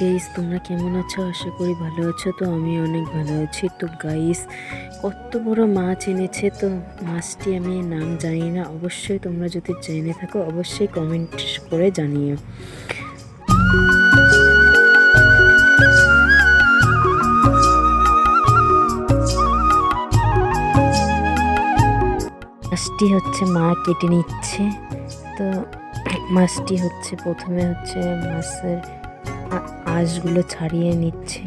Guys তোমরা কেমন আছো? আশা করি ভালো আছো। তো আমি অনেক ভালো আছি। তো গাইস কত বড় মাছ এনেছে তো? মাছটি আমি নাম জানি না। অবশ্যই তোমরা যদি জেনে থাকো, অবশ্যই কমেন্ট করে জানিও। মাছটি হচ্ছে মা কেটে নিচ্ছে। তো মাছটি হচ্ছে, প্রথমে হচ্ছে মাছের আঁশগুলো ছাড়িয়ে নিচ্ছে।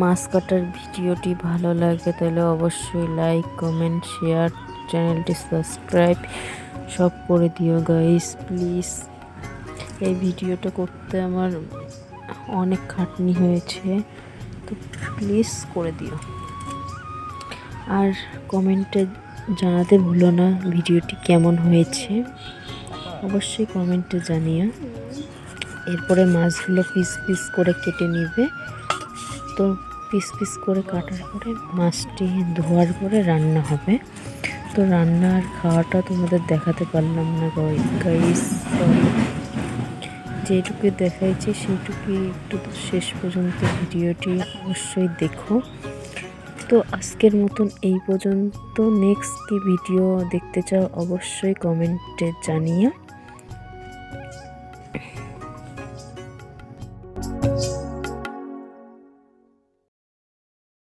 মাছ কাটার ভিডিওটি ভালো লাগে তাহলে অবশ্যই লাইক কমেন্ট শেয়ার চ্যানেলটি সাবস্ক্রাইব সব করে দিও গাইস প্লিজ এই ভিডিওটা করতে আমার অনেক খাটনি হয়েছে, তো প্লিজ করে দিও। আর কমেন্টে জানাতে ভুলো না ভিডিওটি কেমন হয়েছে। অবশ্যই কমেন্টে জানিও। এরপরে মাছগুলো পিস পিস করে কেটে নিবে। তো পিস পিস করে কাটার পরে মাছটি ধোয়ার পরে রান্না হবে। তো রান্না আর খাওয়াটা তোমাদের দেখাতে পারলাম না গাইস যেটুকু দেখাইছি সেইটুকুই একটু শেষ পর্যন্ত ভিডিওটি অবশ্যই দেখো। তো আজকের মতন এই পর্যন্ত। নেক্সট কি ভিডিও দেখতে চাও অবশ্যই কমেন্টে জানিও।